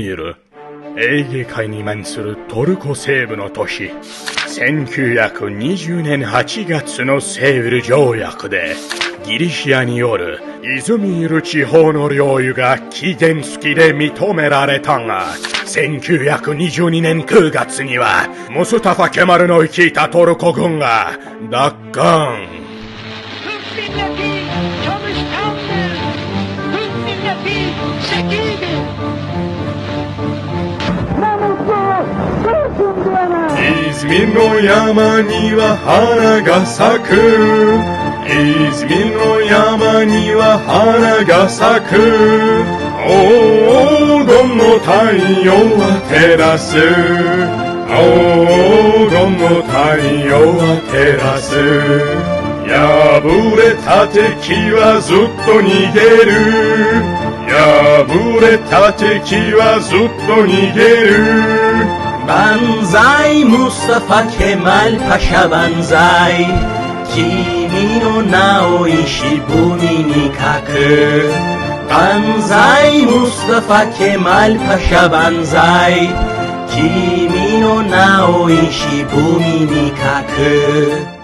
いる。エーゲ海に面するトルコ西部の都市。1920年8月のセーウル条約で、ギリシアによるイズミール地方の領有が期限付きで認められたが、1922年9月には、ムスタファ・ケマルの率いたトルコ軍が奪還。Diyene. イズミの山には花が咲く。イズミの山には花が咲く。黄金の太陽は照らす。黄金の太陽は照らす。破れた敵はずっと逃げる。破れた敵はずっと逃げる。Banzai Mustafa Kemal Paşa Banzai. Kimi no naoishi bumi ni kaku Banzai Mustafa Kemal Paşa Banzai. Kimi no naoishi bumi ni kaku